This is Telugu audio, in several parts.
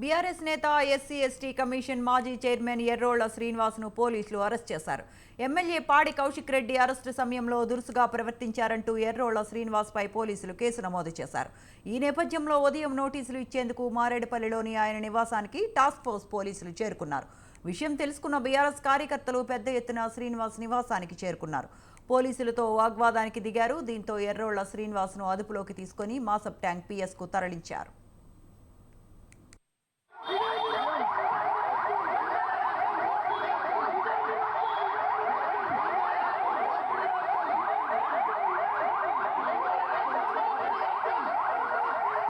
బీఆర్ఎస్ నేత ఎస్సీ ఎస్టీ కమిషన్ మాజీ చైర్మన్ ఎర్రోళ్ళ శ్రీనివాస్ను పోలీసులు అరెస్ట్ చేశారు. ఎమ్మెల్యే పాడి కౌశిక్ రెడ్డి అరెస్టు సమయంలో దురుసుగా ప్రవర్తించారంటూ ఎర్రోళ్ళ శ్రీనివాస్పై పోలీసులు కేసు నమోదు చేశారు. ఈ నేపథ్యంలో ఉదయం నోటీసులు ఇచ్చేందుకు మారేడుపల్లిలోని ఆయన నివాసానికి టాస్క్ ఫోర్స్ పోలీసులు చేరుకున్నారు. విషయం తెలుసుకున్న బీఆర్ఎస్ కార్యకర్తలు పెద్ద ఎత్తున శ్రీనివాస్ నివాసానికి చేరుకున్నారు. పోలీసులతో వాగ్వాదానికి దిగారు. దీంతో ఎర్రోళ్ళ శ్రీనివాస్ను అదుపులోకి తీసుకొని మాసప్ ట్యాంక్ పిఎస్కు తరలించారు.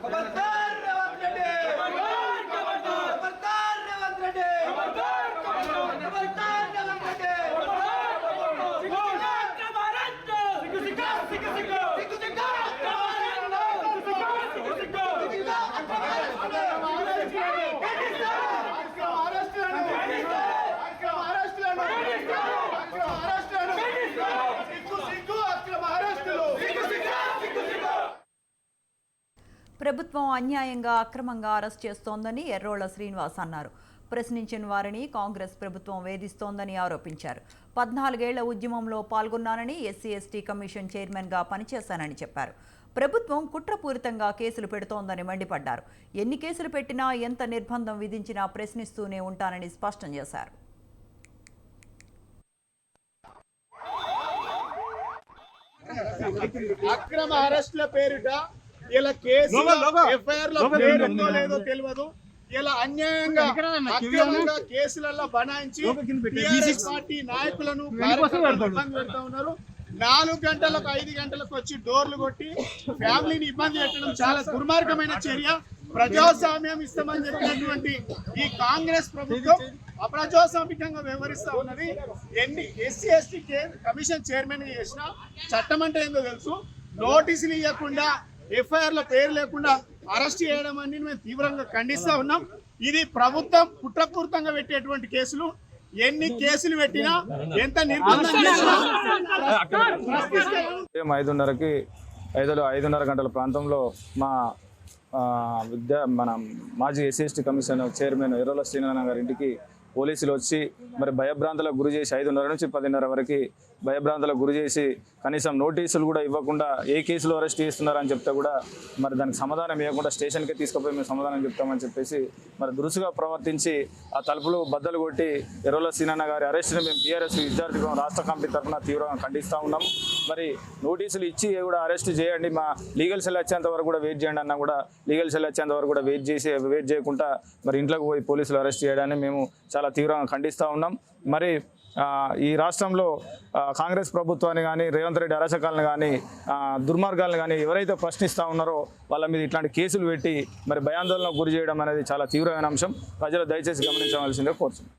Avançar! ప్రభుత్వం అన్యాయంగా అక్రమంగా అరెస్ట్ చేస్తోందని ఎర్రోళ్ళ శ్రీనివాస్ అన్నారు. ప్రశ్నించిన వారిని కాంగ్రెస్ ప్రభుత్వం వేధిస్తోందని ఆరోపించారు. పద్నాలుగేళ్ళ ఉద్యమంలో పాల్గొన్నానని ఎస్సీ ఎస్టీ కమిషన్ చైర్మన్గా పనిచేశానని చెప్పారు. ప్రభుత్వం కుట్రపూరితంగా కేసులు పెడుతోందని మండిపడ్డారు. ఎన్ని కేసులు పెట్టినా ఎంత నిర్బంధం విధించినా ప్రశ్నిస్తూనే ఉంటానని స్పష్టం చేశారు. అక్రమ అరెస్టుల పేరిట ఇలా కేసు ఎఫ్ఐఆర్లో పేరు ఉందో లేదో తెలియదు. ఇలా అన్యాయంగా అక్రమంగా కేసులలో బనాయించి టీఆర్ఎస్ పార్టీ నాయకులను పెడతా ఉన్నారు. నాలుగు గంటలకు ఐదు గంటలకు వచ్చి డోర్లు కొట్టి ఫ్యామిలీని ఇబ్బంది పెట్టడం చాలా దుర్మార్గమైన చర్య. ప్రజాస్వామ్యం ఇస్తామని చెప్పినటువంటి ఈ కాంగ్రెస్ ప్రభుత్వం అప్రజాస్వామికంగా వ్యవహరిస్తా ఉన్నది. ఎన్ని ఎస్సీ ఎస్టీ కమిషన్ చైర్మన్ చేసిన చట్టం అంటే ఏందో తెలుసు. నోటీసులు ఇవ్వకుండా ఎఫ్ఐఆర్లో పేరు లేకుండా అరెస్ట్ చేయడం అని మేము తీవ్రంగా ఖండిస్తా ఉన్నాం. ఇది ప్రభుత్వం కుట్రపూరితంగా పెట్టేటువంటి కేసులు. ఎన్ని కేసులు పెట్టినా ఎంత నిర్బంధం ఐదున్నరకి ఐదు ఐదున్నర గంటల ప్రాంతంలో మా విద్యా మన మాజీ SC commission chairman Errala Srinarayana గారి ఇంటికి పోలీసులు వచ్చి మరి భయభ్రాంతులకు గురి చేసి ఐదున్నర నుంచి పదిన్నర వరకు భయభ్రాంతులకు గురి చేసి కనీసం నోటీసులు కూడా ఇవ్వకుండా ఏ కేసులో అరెస్ట్ చేస్తున్నారని చెప్తే కూడా మరి దానికి సమాధానం ఇవ్వకుండా స్టేషన్కే తీసుకుపోయి మేము సమాధానం చెప్తామని చెప్పేసి మరి దురుసుగా ప్రవర్తించి ఆ తలుపులు బద్దలు కొట్టి ఎర్రల సీనన్న గారి అరెస్ట్ని మేము బీఆర్ఎస్ విద్యార్థి రాష్ట్ర కమిటీ తరఫున తీవ్రంగా ఖండిస్తూ ఉన్నాం మరి నోటీసులు ఇచ్చి కూడా అరెస్ట్ చేయండి. మా లీగల్ సెల్ వచ్చేంత వరకు కూడా వెయిట్ చేయండి అన్నా కూడా లీగల్ సెల్ వచ్చేంత వరకు కూడా వెయిట్ చేసి వెయిట్ చేయకుండా మరి ఇంట్లోకి పోయి పోలీసులు అరెస్ట్ చేయడాన్ని మేము చాలా తీవ్రంగా ఖండిస్తూ ఉన్నాం. మరి ఈ రాష్ట్రంలో కాంగ్రెస్ ప్రభుత్వాన్ని కానీ రేవంత్ రెడ్డి అరాచకాలను కానీ దుర్మార్గాలను కానీ ఎవరైతే ప్రశ్నిస్తూ ఉన్నారో వాళ్ళ మీద ఇట్లాంటి కేసులు పెట్టి మరి భయాందోళనకు గురి చేయడం అనేది చాలా తీవ్రమైన అంశం. ప్రజలు దయచేసి గమనించవలసిందే కోరుతున్నాం.